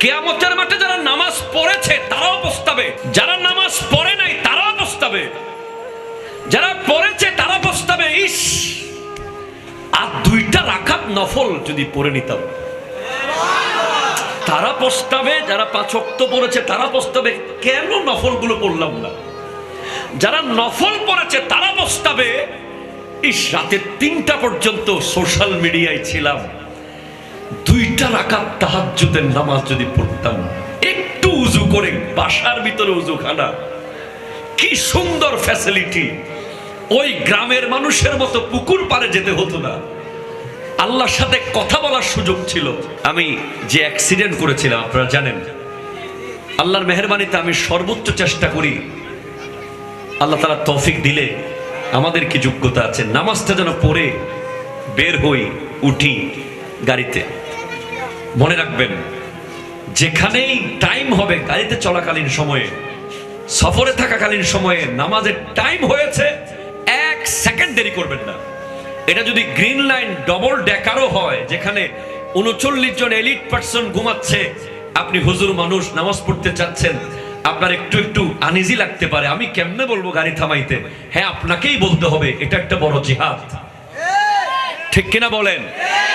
কেয়ামতের মাঠে যারা নামাজ পড়েছে, তারাও পস্তাবে। যারা নামাজ পড়ে নাই, তারাও পস্তাবে। যারা পড়েছে তারা পস্তাবে। ইস! আর দুইটা রাখাত নফল যদি পড়ে নিতাম। তারা পস্তাবে, যারা পাঁচ অক্ত পড়েছে, তারা পস্তাবে। কেন নফলগুলো পড়লাম না? যারা নফল পড়েছে, তারা পস্তাবে। ইস রাতে তিনটা পর্যন্ত সোশ্যাল মিডিয়ায় ছিলাম। দুইটা রাখাত তাহাজ্জুদের নামাজ যদি পড়তাম, একটু উজু করে বাসার ভিতরে উজুখানা। কি সুন্দর ফ্যাসিলিটি ওই গ্রামের মানুষের মতো পুকুর পারে যেতে হতো না। আল্লাহর সাথে কথা বলার সুযোগ ছিল। আমি যে অ্যাক্সিডেন্ট করেছিলাম, আপনারা জানেন। আল্লাহর মেহরবানিতে আমি সর্বোচ্চ চেষ্টা করি। আল্লাহ তারা তৌফিক দিলে আমাদের কি যোগ্যতা আছে? নামাজটা যেন পড়ে, বের হই, উঠি গাড়িতে। মনে রাখবেন, যেখানেই টাইম হবে গাড়িতে চলাকালীন সময়ে, সফরে থাকাকালীন সময়ে, নামাজের টাইম হয়েছে, এক সেকেন্ড দেরি করবেন না। এটা যদি গ্রিন লাইন ডবল ডেকারও হয়, যেখানে উনচল্লিশ জন এলিট পার্সন ঘুমাচ্ছে, আপনি হুজুর মানুষ, নামাজ পড়তে চাচ্ছেন, আপনার একটু একটু আনিজি লাগতে পারে। আমি কেমনে বলব গাড়ি থামাইতে? হ্যাঁ আপনাকেই বলতে হবে, এটা একটা বড় জিহাদ। ঠিক কিনা বলেন?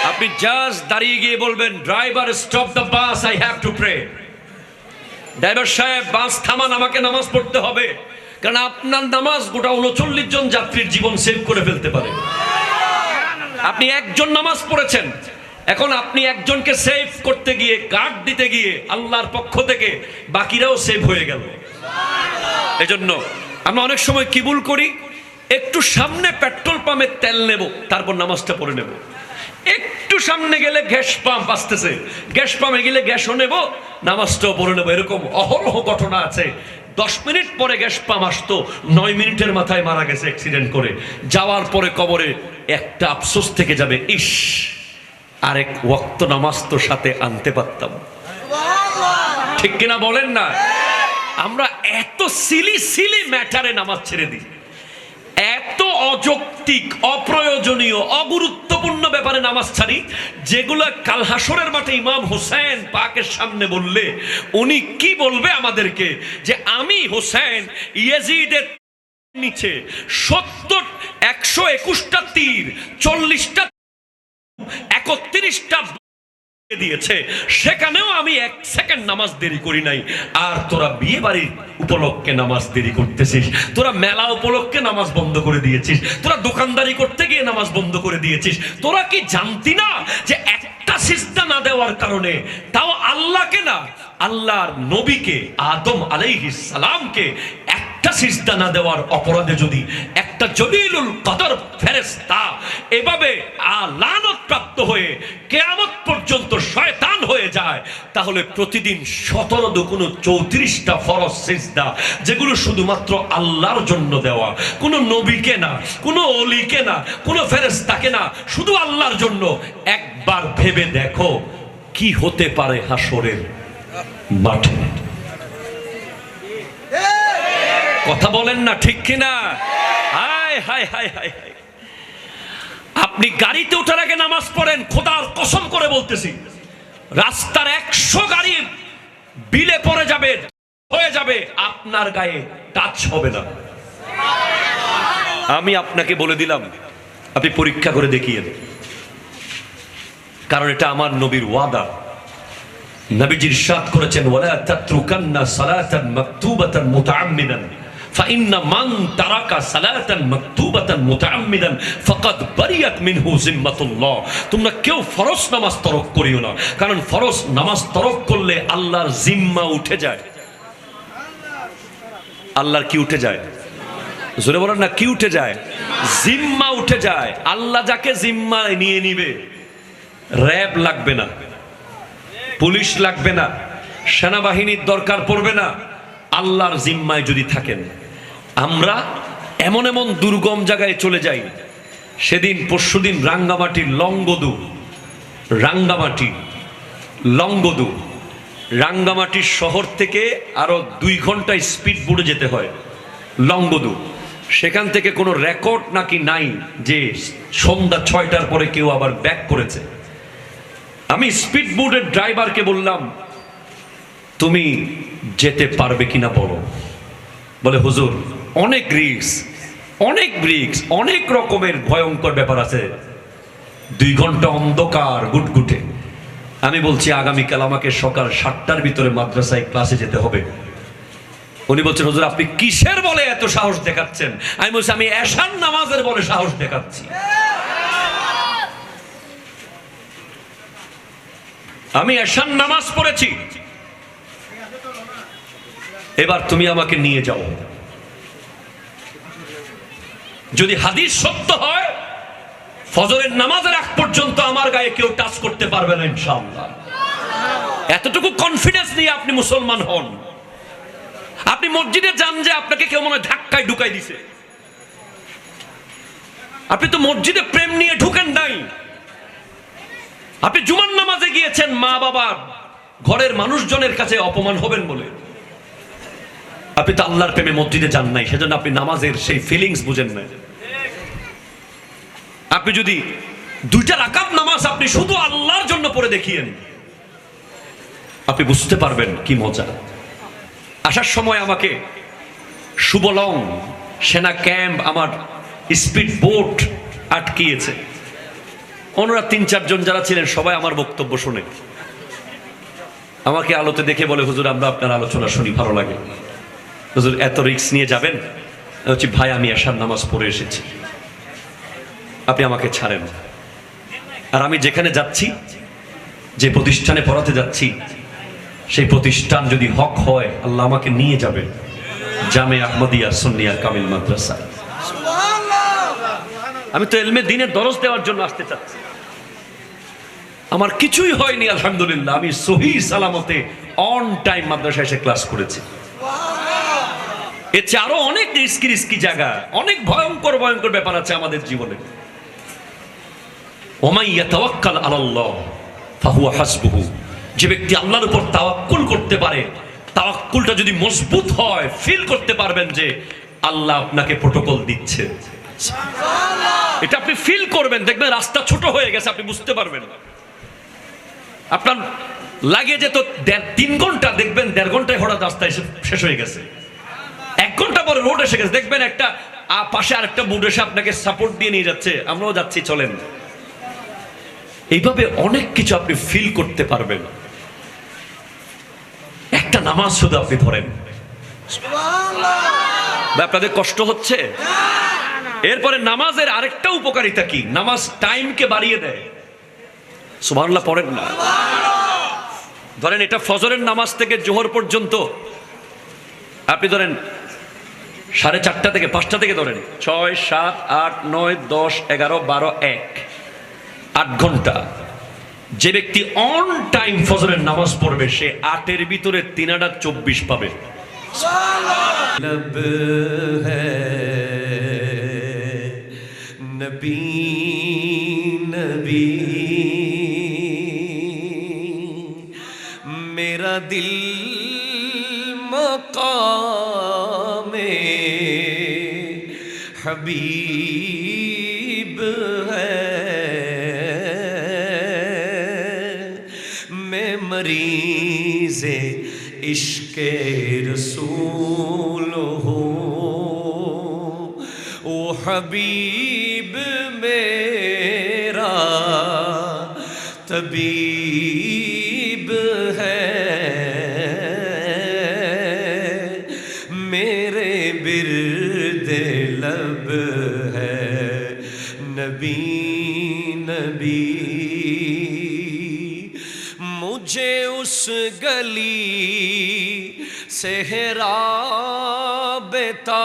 আপনি জাস্ট দাঁড়িয়ে গিয়ে বলবেন driver stop the bus I have to pray driver সাহেব, বাস থামান, আমাকে নামাজ পড়তে হবে। কারণ আপনার নামাজ গোটা উনচল্লিশ জন যাত্রীর জীবন সেভ করে ফেলতে পারে। আপনি একজন নামাজ পড়েছেন। এখন আপনি একজনকে সেভ করতে গিয়ে গার্ড দিতে গিয়ে, আল্লাহর পক্ষ থেকে বাকিরাও সেভ হয়ে গেল। এজন্য আমরা অনেক সময় কিবুল করি? একটু সামনে পেট্রোল পাম্পে তেল নেব, তারপর নামাজটা পড়ে নেব। একটু সামনে গেলে গ্যাস পাম্প আসতেছে। গ্যাস পাম্পে গেলে গ্যাসও নেব, নামাজটাও পড়ে নেব। এরকম অহরহ ঘটনা আছে। দশ মিনিট পরে গ্যাস পাম্প আসতো, নয় মিনিটের মাথায় মারা গেছে অ্যাক্সিডেন্ট করে। যাওয়ার পরে কবরে একটা আফসোস থেকে যাবে, ইস, আরেক ওক্ত নামাজ তো সাথে আনতে পারতাম। ঠিক কিনা বলেন না? আমরা এত সিলি সিলি ম্যাটারে নামাজ ছেড়ে দিই। অযৌক্তিক, অপ্রয়োজনীয়, অগুরুত্বপূর্ণ ব্যাপারে নামাজ ছাড়ি, যেগুলো কাল হাসরের মাঠে ইমাম হোসেন পাকের সামনে বললে, উনি কি বলবে আমাদেরকে? যে আমি হোসেন ইয়েজিদের নিচে সত্তর, একশো একুশটা তীর, চল্লিশটা, একত্রিশটা দিয়েছে? সেখানেও আমি এক সেকেন্ড নামাজ দেরি করি নাই। আর তোরা বিয়ে বাড়ির উপলক্ষে নামাজ দেরি করতেছিস। তোরা মেলা উপলক্ষে নামাজ বন্ধ করে দিয়েছিস। তোরা দোকানদারি করতে গিয়ে নামাজ বন্ধ করে দিয়েছিস। তোরা কি জানতি না যে একটা সিস্তা না দেওয়ার কারণে তাও আল্লাহকে না, আল্লাহর নবীকে, আদম আলাইহিস সালামকে একটা সিজদা না দেওয়ার অপরাধে যদি একটা জলিলুল কদর ফেরেশতা এভাবে লানত প্রাপ্ত হয়ে কেয়ামত পর্যন্ত শয়তান হয়ে যায়, তাহলে প্রতিদিন সতেরো দুগুণ চৌত্রিশটা ফরজ সিজদা, যেগুলো শুধুমাত্র আল্লাহর জন্য দেওয়া। কোনো নবীকে না, কোনো অলিকে না, কোনো ফেরেশতাকে না, শুধু আল্লাহর জন্য। একবার ভেবে দেখো কি হতে পারে হাসরের মাঠে। কথা বলেন না ঠিক কিনা? হায় হায় হায় হায় হায়। আপনি গাড়িতে ওঠার আগে নামাজ পড়েন, খোদার কসম করে বলতেছি। রাস্তার একশো গাড়ি বিলে পড়ে যাবে, হয়ে যাবে, আপনার গায়ে টাচ হবে না। আমি আপনাকে বলে দিলাম, আপনি পরীক্ষা করে দেখিয়ে কারণ এটা আমার নবীর ওয়াদা। নবীজির সাত করেছেন, ওয়ালা তাত্রুকান্না সালাতান মাকতুবাতান মুতাআম্মিদান। ফাইন্না মান তারাকা সালাতান মাকতুবাতান মুতাআম্মিদান ফাকাদ বারিয়াত মিনহু জিম্মাতুল্লাহ। তোমরা কেউ ফরজ নামাজ তরক করিও না, কারণ ফরজ নামাজ তরক করলে আল্লাহর জিম্মা উঠে যায়। আল্লাহর কি উঠে যায়? জোরে বলেন না, কি উঠে যায়? জিম্মা উঠে যায়। আল্লাহ যাকে জিম্মায় নিয়ে নিবে, র্যাব লাগবে না, পুলিশ লাগবে না, সেনাবাহিনীর দরকার পড়বে না, আল্লাহর জিম্মায় যদি থাকেন। আমরা এমন এমন দুর্গম জায়গায় চলে যাই। সেদিন পরশুদিন রাঙ্গামাটির লঙ্গদু। রাঙ্গামাটি লঙ্গদু। রাঙ্গামাটির শহর থেকে আরও দুই ঘন্টায় স্পিড বোর্ডে যেতে হয় লঙ্গদু। সেখান থেকে কোনো রেকর্ড নাকি নাই যে সন্ধ্যা ছয়টার পরে কেউ আবার ব্যাক করেছে। আমি স্পিড বোর্ডের ড্রাইভারকে বললাম, তুমি যেতে পারবে কিনা বলো? বলে, হুজুর অনেক রিক্স অনেক রিক্স অনেক রকমের ভয়ঙ্কর ব্যাপার আছে। দুই ঘণ্টা অন্ধকার গুটগুটে। আমি বলছি, আগামীকাল আমাকে সকাল সাতটার ভিতরে মাদ্রাসায় ক্লাসে যেতে হবে। উনি বলছেন হুজুর, আপনি কিসের বলে এত সাহস দেখাচ্ছেন? আমি বলছি, আমি এশান নামাজের বলে সাহস দেখাচ্ছি। আমি এশান নামাজ পড়েছি। এবার তুমি আমাকে নিয়ে যাও। যদি হাদিস সত্য হয়, ফজরের নামাজের আগ পর্যন্ত আমার গায়ে কেউ টাচ করতে পারবে না ইনশাআল্লাহ। এতটুকু কনফিডেন্স নিয়ে আপনি মুসলমান হন। আপনি মসজিদে যান যে আপনাকে কেউ মনে ধাক্কায় ঢুকাই দিছে। আপনি তো মসজিদে প্রেম নিয়ে ঢুকেন নাই। আপনি জুমার নামাজে গিয়েছেন, মা বাবার ঘরের মানুষজনের কাছে অপমান হবেন বলে। আপনি তো আল্লাহর প্রেমে মসজিদে যান নাই, সেজন্য আপনি নামাজের সেই ফিলিংস বুঝেন না আপনি যদি দুইটা রাকাত নামাজ আপনি শুধু আল্লাহর জন্য পড়ে দেখিয়েন আপনি বুঝতে পারবেন কি মজা। আসার সময় আমাকে সুবলং সেনা ক্যাম্প, আমার স্পিড বোট আটকিয়েছে। ওনারা তিন, চারজন যারা ছিলেন, সবাই আমার বক্তব্য শুনে। আমাকে আলোতে দেখে বলে, হুজুর, আমরা আপনার আলোচনা শুনি, ভালো লাগে। হুজুর, এত রিক্স নিয়ে যাবেন? ভাই, আমি আসার নামাজ পড়ে এসেছি। আপনি আমাকে ছাড়েন। আর আমি যেখানে যাচ্ছি, যে প্রতিষ্ঠানে পড়াতে যাচ্ছি, সেই প্রতিষ্ঠান যদি হক হয়, আল্লাহ আমাকে নিয়ে যাবে। জামে আহমদিয়া সুন্নিয়া কামিল মাদ্রাসা। আমি তো এলমে দিনের দরজ দেওয়ার জন্য আসতে চাচ্ছি। আমার কিছুই হয়নি, আলহামদুলিল্লাহ। আমি সহি সালামতে অন টাইম মাদ্রাসায় এসে ক্লাস করেছি। এর চেয়ে আরও অনেক রিস্কি রিস্কি জায়গা, অনেক ভয়ঙ্কর ভয়ঙ্কর ব্যাপার আছে আমাদের জীবনে। যে ব্যক্তি আল্লাহর উপর তাওয়াক্কুল করতে পারে, তাওয়াক্কুলটা যদি মজবুত হয়, ফিল করতে পারবেন যে আল্লাহ আপনাকে প্রোটোকল দিচ্ছে। এটা আপনি ফিল করবেন, দেখবেন রাস্তা ছোট হয়ে গেছে, আপনি বুঝতে পারবেন। আপনার লাগে যে তো তিন ঘণ্টা, দেখবেন দেড় ঘন্টায় হঠাৎ রাস্তা এসে শেষ হয়ে গেছে। এক ঘণ্টা পরে রোড এসে গেছে, দেখবেন একটা পাশে আরেকটা বুড এসে আপনাকে সাপোর্ট দিয়ে নিয়ে যাচ্ছে। আমরাও যাচ্ছি, চলেন। এইভাবে অনেক কিছু আপনি ফিল করতে পারবেন। একটা নামাজ শুধু আপনি ধরেন। আপনাদের কষ্ট হচ্ছে? এরপরে নামাজের আরেকটা উপকারিতা কি? নামাজ টাইমকে বাড়িয়ে দেয়। সুবহানাল্লাহ পড়েন না। ধরেন এটা ফজরের নামাজ থেকে জোহর পর্যন্ত। আপনি ধরেন সাড়ে চারটা থেকে পাঁচটা থেকে ধরেন। ছয় সাত আট নয় দশ এগারো বারো এক। আট ঘণ্টা। যে ব্যক্তি অন টাইম ফজরের নামাজ পড়বে, সে আটের ভিতরে তিন আটার চব্বিশ পাবে। নবী নবী মেরা দিল মকামে হবী عشق رسول ہو۔ او حبیب میرا طبیب ہے۔ میرے بر صحرا بیتا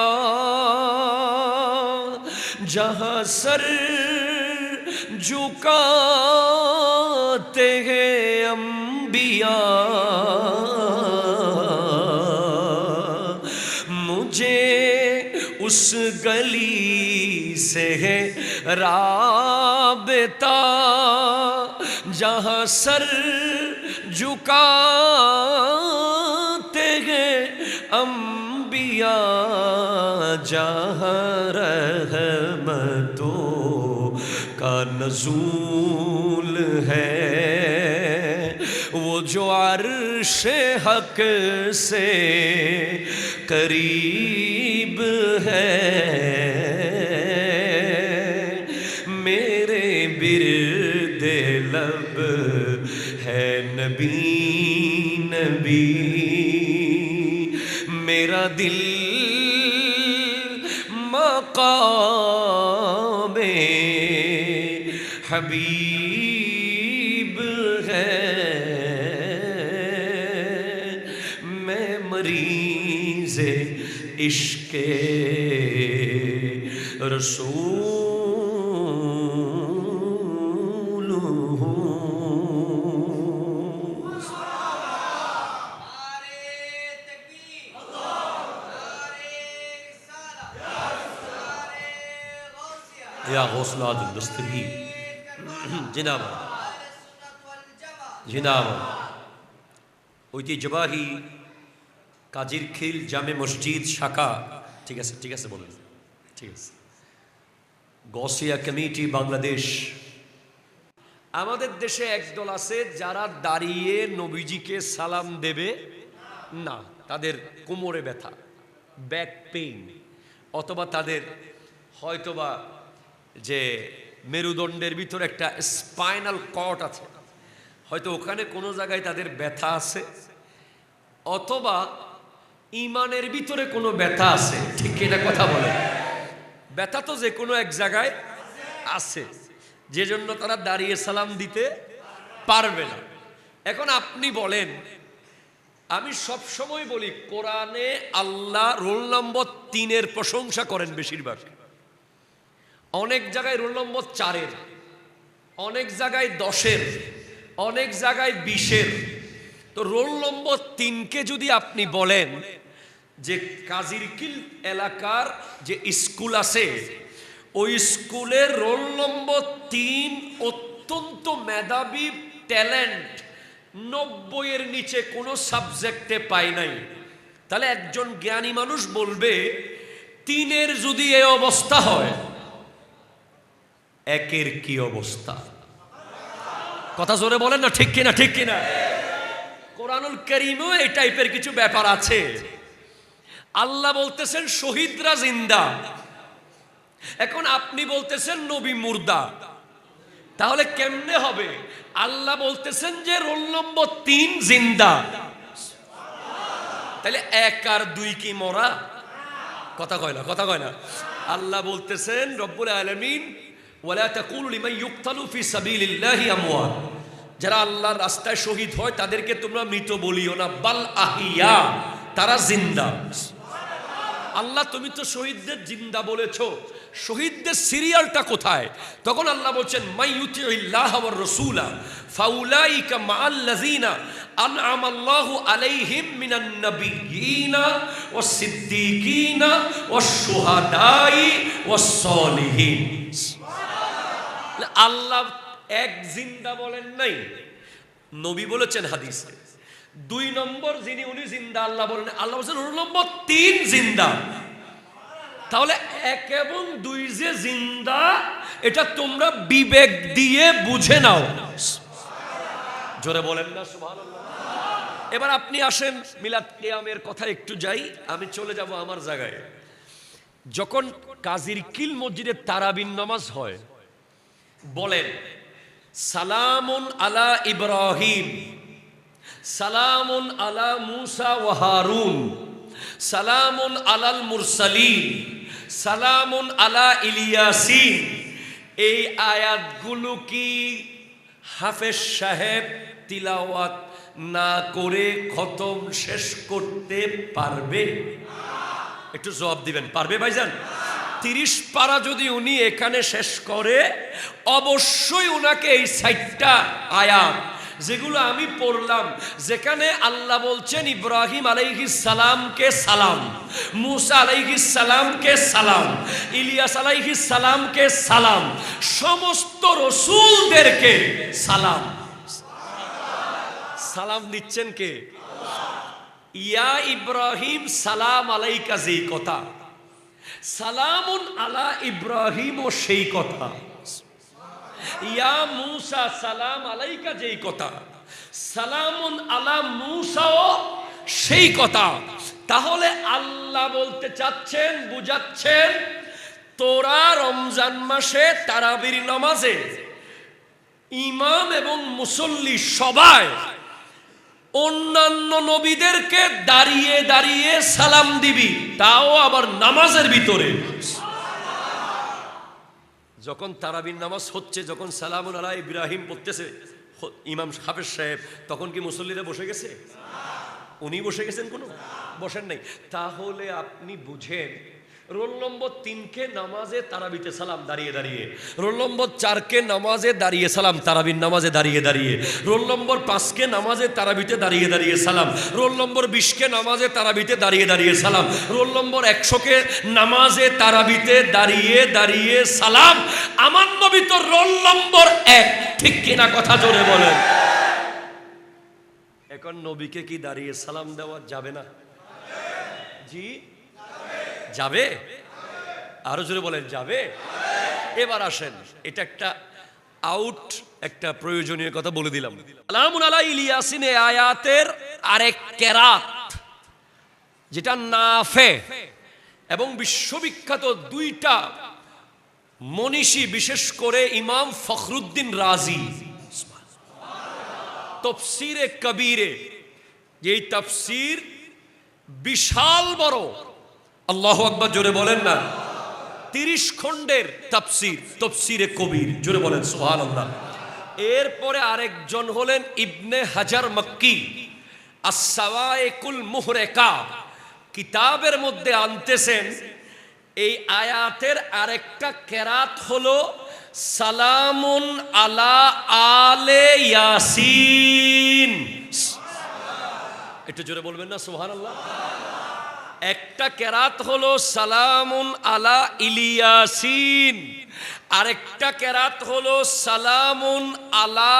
جہاں سر جھکاتے ہیں انبیاء۔ مجھے اس گلی سے ہے رابطہ، جہاں سر جھکا انبیاء جہاں رحمتوں کا نزول ہے۔ وہ جو عرش حق سے قریب ہے۔ دل مقام حبیب ہے۔ میں مریض عشق رسول আসনাদ দস্তগি জিন্দাবাদ জিন্দাবাদ ঐতিহ্যবাহী কাজির খিল জামে মসজিদ শাখা। ঠিক আছে ঠিক আছে ঠিক আছে। গসিয়া কমিটি বাংলাদেশ। আমাদের দেশে একদল আছে যারা দাঁড়িয়ে নবীজিকে সালাম দেবে। না, তাদের কোমরে ব্যথা, ব্যাক পেইন, অথবা তাদের হয়তোবা যে মেরুদণ্ডের ভিতরে একটা স্পাইনাল কট আছে। হয়তো ওখানে কোনো জায়গায় তাদের ব্যথা আছে, অথবা ইমানের ভিতরে কোনো ব্যথা আছে। ঠিক এটা কথা বলে ব্যথা তো যে কোনো এক জায়গায় আছে, যে জন্য তারা দাঁড়িয়ে সালাম দিতে পারবে না। এখন আপনি বলেন, আমি সব সময় বলি, কোরআনে আল্লাহ রোল নম্বর তিনের প্রশংসা করেন বেশিরভাগ। অনেক জায়গায় রোল নম্বর চারের, অনেক জায়গায় দশের, অনেক জায়গায় বিশের। তো রোল নম্বর তিনকে যদি আপনি বলেন যে কাজিরকিল এলাকার যে স্কুল আছে, ওই স্কুলের রোল নম্বর তিন অত্যন্ত মেধাবী, ট্যালেন্ট, নব্বইয়ের নিচে কোনো সাবজেক্টে পায় নাই। তাহলে একজন জ্ঞানী মানুষ বলবে, তিনের যদি এ অবস্থা হয় একের কি অবস্থা? কথা জোরে বলেন না, ঠিক কিনা ঠিক কিনা? কোরআনুল করিমও এই টাইপের কিছু ব্যাপার আছে। আল্লাহ বলতেছেন, শহীদরা জিন্দা। এখন আপনি বলতেছেন, নবী মুর্দা। তাহলে কেমনে হবে? আল্লাহ বলতেছেন যে, রোল নম্বর তিন জিন্দা। তাহলে এক আর দুই কি মরা? কথা কয় না, কথা কয় না। আল্লাহ বলতেছেন, রব্বুল আলমিন ওয়ালা তাকুলু লিমান ইউকতালু ফি সাবিলিল্লাহি আমওয়াত। যারা আল্লাহর রাস্তায় শহীদ হয়, তাদেরকে তোমরা মৃত বলিও না। বাল আহিয়া, তারা জিন্দা। আল্লাহ, তুমি তো শহীদদের জিন্দা বলেছ। শহীদদের সিরিয়ালটা কোথায়? তখন আল্লাহ বলছেন মাই ইউতিল্লাহ ওয়ার রাসূলা, ফাউলাইকা মাআল্লাযিনা আনআমাল্লাহু আলাইহিম মিনান নাবিয়িনা ওয়াস সিদ্দিকিনা ওয়াস শুহাদাই ওয়াস সলিহিন। আল্লাহ এক জিন্দা বলেন নাই। নবী বলেছেন হাদিসে। দুই নম্বর যিনি, উনি জিন্দা, আল্লাহ বলেন আল্লাহ বলছেন ওর নম্বর তিন জিন্দা। তাহলে এক এবং দুই যে জিন্দা, এটা তোমরা বিবেক দিয়ে বুঝে নাও। জোরে বলেন না এবার আপনি আসেন, মিলাদ কিয়ামের কথা একটু যাই। আমি চলে যাব আমার জায়গায়। যখন কাজীর কিল মসজিদে তারাবিন নামাজ হয় বলেন, সালামুন আলা ইব্রাহিম, সালামুন আলা মুসা ওয়া হারুন, সালামুন আলাল মুরসালিন, সালামুন আলা ইলিয়াসিন। এই আয়াতগুলো কি হাফেজ সাহেব তিলাওয়াত না করে খতম শেষ করতে পারবে? একটু জবাব দিবেন, পারবে ভাইজান? তিরিশ পারা যদি উনি এখানে শেষ করে, অবশ্যই উনাকে এই সাইটটা আয়াত, যেগুলো আমি পড়লাম, যেখানে আল্লাহ বলছেন ইব্রাহিম আলাইহিস সালামকে সালাম, মুসা আলাইহিস সালামকে সালাম, ইলিয়াস আলাইহিস সালামকে সালাম, সমস্ত রসুলদেরকে সালাম। সালাম দিচ্ছেন কে? ইয়া ইব্রাহিম সালাম আলাইকা যেই কথা। সালামুন আলা ইব্রাহিম ও সেই কথা। ইয়া মুসা, সালাম আলাইকা যেই কথা। সালামুন আলা মুসাও সেই কথা। তাহলে আল্লাহ বলতে চাচ্ছেন, বুঝাচ্ছেন, তোরা রমজান মাসে তারাবির নামাজে ইমাম এবং মুসল্লি সবাই অন্যান্য নবীদেরকে দাঁড়িয়ে দাঁড়িয়ে সালাম দিবি, তাও আবার নামাজের ভিতরে। যখন তারাবির নামাজ হচ্ছে, যখন সালামুন আলা ইব্রাহিম পড়তেছে ইমাম হাফেজ সাহেব, তখন কি মুসল্লিরা বসে গেছে? উনি বসে গেছেন কোনো? বসেন নাই। তাহলে আপনি বুঝেন রোল নম্বর তিনকে নামাজে তারাবিতে সালাম, দাঁড়িয়ে দাঁড়িয়ে। রোল নম্বর চারকে নামাজে দাঁড়িয়ে সালাম, তারাবির নামাজে দাঁড়িয়ে দাঁড়িয়ে। রোল নম্বর পাঁচকে নামাজে তারাবিতে দাঁড়িয়ে দাঁড়িয়ে সালাম। রোল নম্বর বিশকে নামাজে তারাবিতে দাঁড়িয়ে দাঁড়িয়ে সালাম। রোল নম্বর একশোকে নামাজে তারাবিতে দাঁড়িয়ে দাঁড়িয়ে সালাম। আমার নবী তো রোল নম্বর এক, ঠিক কিনা কথা জোরে বলেন। এখন নবীকে কি দাঁড়িয়ে সালাম দেওয়া যাবে না? জি? যাবে? আরও জোরে বলেন, যাবে? এবার আসেন, এটা একটা আউট একটা প্রয়োজনীয় কথা বলে দিলাম। আয়াতের আরেক কেরাত, যেটা নাফে এবং বিশ্ববিখ্যাত দুইটা মনীষী, বিশেষ করে ইমাম ফখরুদ্দিন রাজি। তফসিরে কবিরে এই তফসির বিশাল বড় আল্লাহ আকবর, জোরে বলেন না। তিরিশ খণ্ডের তাফসির, তফসিরে কবির, জোরে বলেন সোহান আল্লাহ এরপরে আরেকজন হলেন ইবনে হাজার মক্কি মুহরেকা। কিতাবের মধ্যে আনতেছেন, এই আয়াতের আরেকটা কেরাত হলো, সালামুন আলা আলে ইয়াসিন। একটু জোরে বলবেন না সোহান আল্লাহ একটা কেরাত হলো সালামুন আলা ইলিয়াসিন। আরেকটা কেরাত হলো সালামুন আলা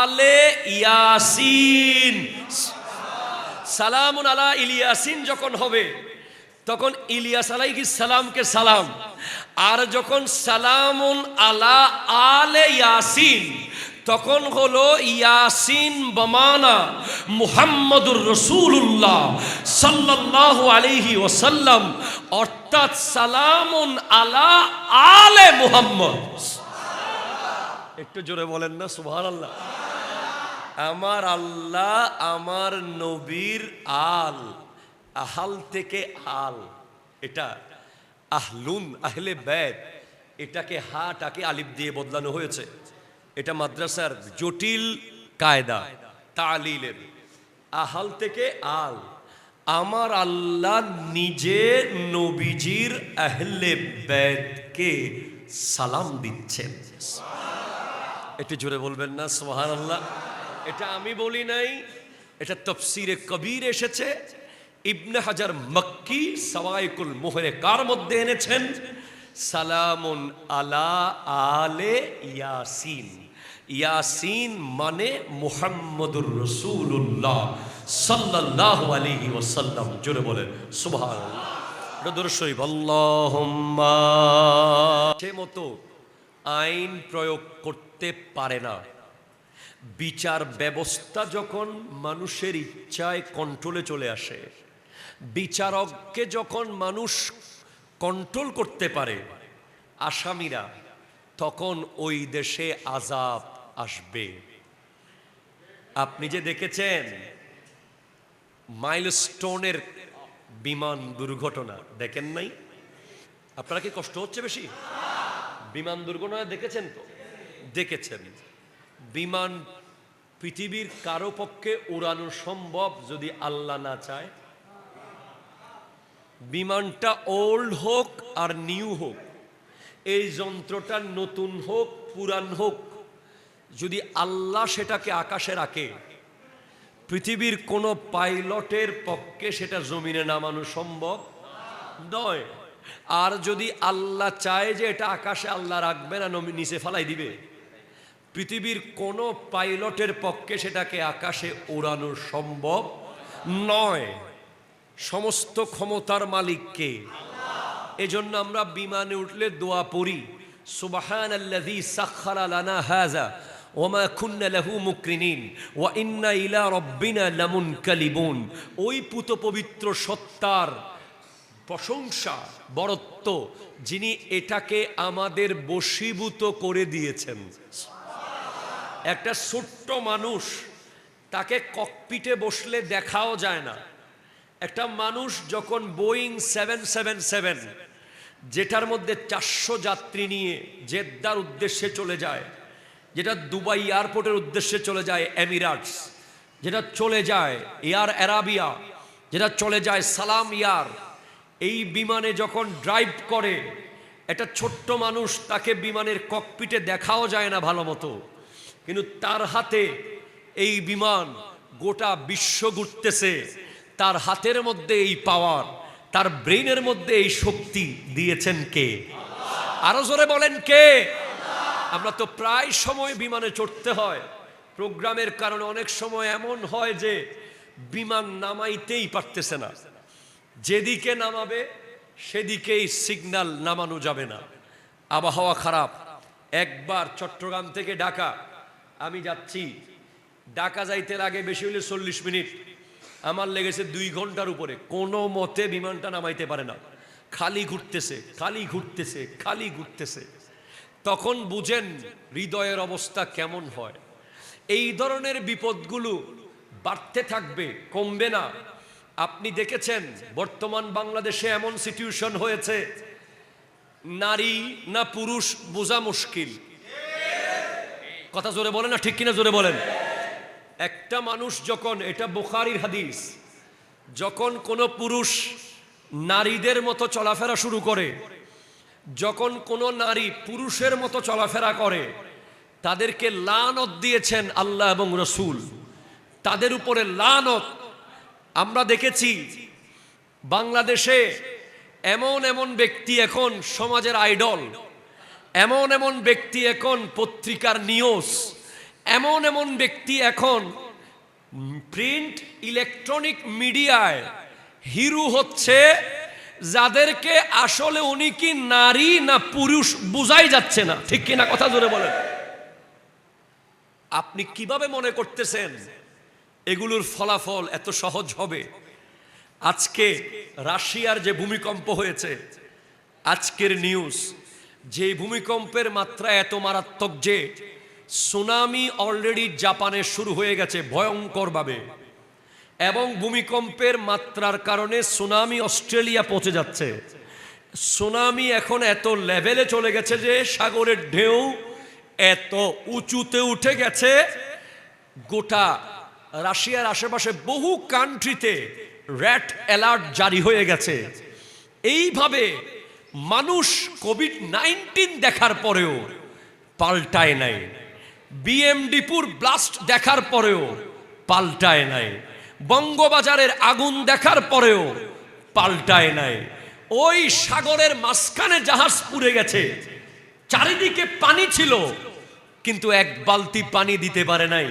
আলে ইয়াসিন। সালামুন আলা ইলিয়াসিন যখন হবে, তখন ইলিয়াস আলাইহিস সালামকে সালাম। আর যখন সালামুন আলা আলে ইয়াসিন তখন হলো ইয়াসিন বমানা মুহাম্মদুর রসুল্লাহ সাল্লাল্লাহু আলাইহি ওয়াসাল্লাম, অর্থাৎ সালামুন আলা আলে মুহাম্মদ। একটু জোরে বলেন না, সুবহানাল্লাহ। আমার আল্লাহ আমার নবীর আল, আহাল থেকে আল, এটা আহলুন, আহলে বেদ এটাকে হাটাকে আলিফ দিয়ে বদলানো হয়েছে। এটা মাদ্রাসার জটিল কায়দা, তালিলের। আহাল থেকে আল। আমার আল্লাহ নিজে নবীজির আহলে বেদকে সালাম দিচ্ছেন একটু জোরে বলবেন না সোহান আল্লাহ এটা আমি বলি নাই, এটা তফসিরে কবির এসেছে। ইবনে হাজার মক্কি সওয়াইকুল মোহরে কার মধ্যে এনেছেন? সালামুন আলা আলে ইয়াসিন। ইয়াসিন মানে মুহাম্মদুর রসুল্লাহ সাল্লাল্লাহু আলাইহি ওয়াসাল্লাম। জোরে বলেন, সুবহানাল্লাহ। এটা দূর শরীফ। আল্লাহুম্মা। সে মতো আইন প্রয়োগ করতে পারে না। বিচার ব্যবস্থা যখন মানুষের ইচ্ছায় কন্ট্রোলে চলে আসে, বিচারককে যখন মানুষ কন্ট্রোল করতে পারে, আসামিরা, তখন ওই দেশে আজাব আসবে। আপনি যে দেখেছেন, মাইলস্টোনের বিমান দুর্ঘটনা, দেখেন নাই? আপনারা কি কষ্ট হচ্ছে বেশি? বিমান দুর্ঘটনা দেখেছেন তো? দেখেছেন। বিমান পৃথিবীর কারও পক্ষে উড়ানো সম্ভব যদি আল্লাহ না চায়? বিমানটা ওল্ড হোক আর নিউ হোক, এই যন্ত্রটা নতুন হোক, পুরান হোক যদি আল্লাহ সেটাকে আকাশে রাখে, পৃথিবীর কোনো পাইলটের পক্ষে সেটা জমিনে নামানো সম্ভব নয়। আর যদি আল্লাহ চায় যে এটা আকাশে আল্লাহ রাখবে না নিচে ফালাই দিবে। পৃথিবীর কোনো পাইলটের পক্ষে সেটাকে আকাশে ওড়ানো সম্ভব নয়। সমস্ত ক্ষমতার মালিককে। এজন্য আমরা বিমানে উঠলে দোয়া পড়ি সুবাহান আল্লাযী সাখখারা লানা হাযা ওমা খুন্না লাহু মুকরিনিন, ওয়া ইন্না ইলা রব্বিনা লামুনকালিবুন। ওই পুত পবিত্র সত্তার প্রশংসা, বরত্ব, যিনি এটাকে আমাদের বশীভূত করে দিয়েছেন। একটা ছোট্ট মানুষ, তাকে ককপিটে বসলে দেখাও যায় না। একটা মানুষ যখন বোয়িং সেভেন সেভেন সেভেন, যেটার মধ্যে চারশো যাত্রী নিয়ে জেদ্দার উদ্দেশ্যে চলে যায় যেটা দুবাই এয়ারপোর্টের উদ্দেশ্যে চলে যায় এমিরাটস, যেটা চলে যায় এয়ার অ্যারাবিয়া, যেটা চলে যায় সালাম ইয়ার। এই বিমানে যখন ড্রাইভ করে, একটা ছোট্ট মানুষ তাকে বিমানের ককপিটে দেখাও যায় না ভালো মতো, কিন্তু তার হাতে এই বিমান গোটা বিশ্ব ঘুরতেছে। তার হাতের মধ্যে এই পাওয়ার তার ব্রেইনের মধ্যে এই শক্তি দিয়েছেন কে? আরও জোরে বলেন কে? আমরা তো প্রায় সময় বিমানে চড়তে হয়। প্রোগ্রামের কারণে অনেক সময় এমন হয় যে বিমান নামাইতেই পারতেছে না। যেদিকে নামাবে, সেদিকেই সিগন্যাল নামানো যাবে না। আবহাওয়া খারাপ। একবার চট্টগ্রাম থেকে ঢাকা। আমি যাচ্ছি। ঢাকা যাইতে লাগে বেশি হলে চল্লিশ মিনিট। আমার লেগেছে দুই ঘণ্টার উপরে। কোনো মতে বিমানটা নামাইতে পারে না। খালি ঘুরতেছে খালি ঘুরতেছে খালি ঘুরতেছে। তখন বুঝেন হৃদয়ের অবস্থা কেমন হয়। এই ধরনের বিপদগুলো বাড়তে থাকবে, কমবে না। আপনি দেখেছেন, বর্তমান বাংলাদেশে এমন সিচুয়েশন হয়েছে, নারী না পুরুষ বোঝা মুশকিল। কথা জোরে বলেন না ঠিক কিনা জোরে বলেন। একটা মানুষ যখন, এটা বোখারির হাদিস, যখন কোনো পুরুষ নারীদের মতো চলাফেরা শুরু করে যখন কোনো নারী পুরুষের মতো চলাফেরা করে, তাদেরকে লানত দিয়েছেন আল্লাহ এবং রসুল। তাদের উপরে লানত। আমরা দেখেছি, বাংলাদেশে এমন এমন ব্যক্তি এখন সমাজের আইডল। এমন এমন ব্যক্তি এখন পত্রিকার নিউজ। এমন এমন ব্যক্তি এখন প্রিন্ট ইলেকট্রনিক মিডিয়ায় হিরু হচ্ছে যাদেরকে আসলে উনি কি নারী না পুরুষ বুঝাই যাচ্ছে না? ঠিক কিনা কথা জোরে বলেন। আপনি কীভাবে মনে করতেছেন এগুলোর ফলাফল এত সহজ হবে? আজকে রাশিয়ার যে ভূমিকম্প হয়েছে, আজকের নিউজ, যে ভূমিকম্পের মাত্রা এত মারাত্মক যে, সুনামি অলরেডি জাপানে শুরু হয়ে গেছে ভয়ঙ্করভাবে। এবং ভূমিকম্পের মাত্রার কারণে সুনামি অস্ট্রেলিয়া পৌঁছে যাচ্ছে। সুনামি এখন এত লেভেলে চলে গেছে যে সাগরের ঢেউ এত উঁচুতে উঠে গেছে। গোটা রাশিয়ার আশেপাশে বহু কান্ট্রিতে র্যাট অ্যালার্ট জারি হয়ে গেছে। এইভাবে মানুষ কোভিড নাইন্টিন দেখার পরেও পাল্টায় নাই। বিএমডিপুর ব্লাস্ট দেখার পরেও পাল্টায় নাই। বঙ্গবাজারের আগুন দেখার পরেও পাল্টায় নাই। ওই সাগরের মাঝখানে জাহাজ পুড়ে গেছে। চারিদিকে পানি ছিল, কিন্তু এক বালতি পানি দিতে পারে নাই,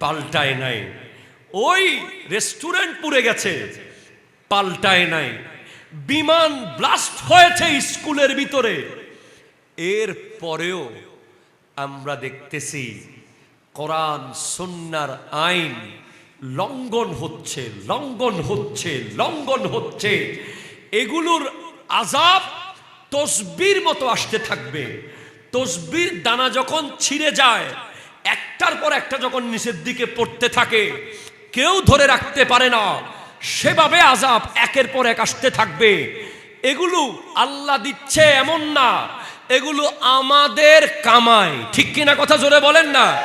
পাল্টায় নাই। ওই রেস্টুরেন্ট পুড়ে গেছে, পাল্টায় নাই। বিমান ব্লাস্ট হয়েছে স্কুলের ভিতরে। এর পরেও আমরা দেখতেছি কোরআন সন্ন্যার আইন লঙ্ঘন হচ্ছে লঙ্ঘন হচ্ছে লঙ্ঘন হচ্ছে। এগুলোর আজাব তসবির মতো আসতে থাকবে। তসবির দানা যখন ছিঁড়ে যায়, একটার পর একটা যখন নিচের দিকে পড়তে থাকে, কেউ ধরে রাখতে পারে না। সেভাবে আজাব একের পর এক আসতে থাকবে। এগুলো আল্লাহ দিচ্ছে এমন না, এগুলো আমাদের কামাই। ঠিক কিনা কথা জোরে বলেন না?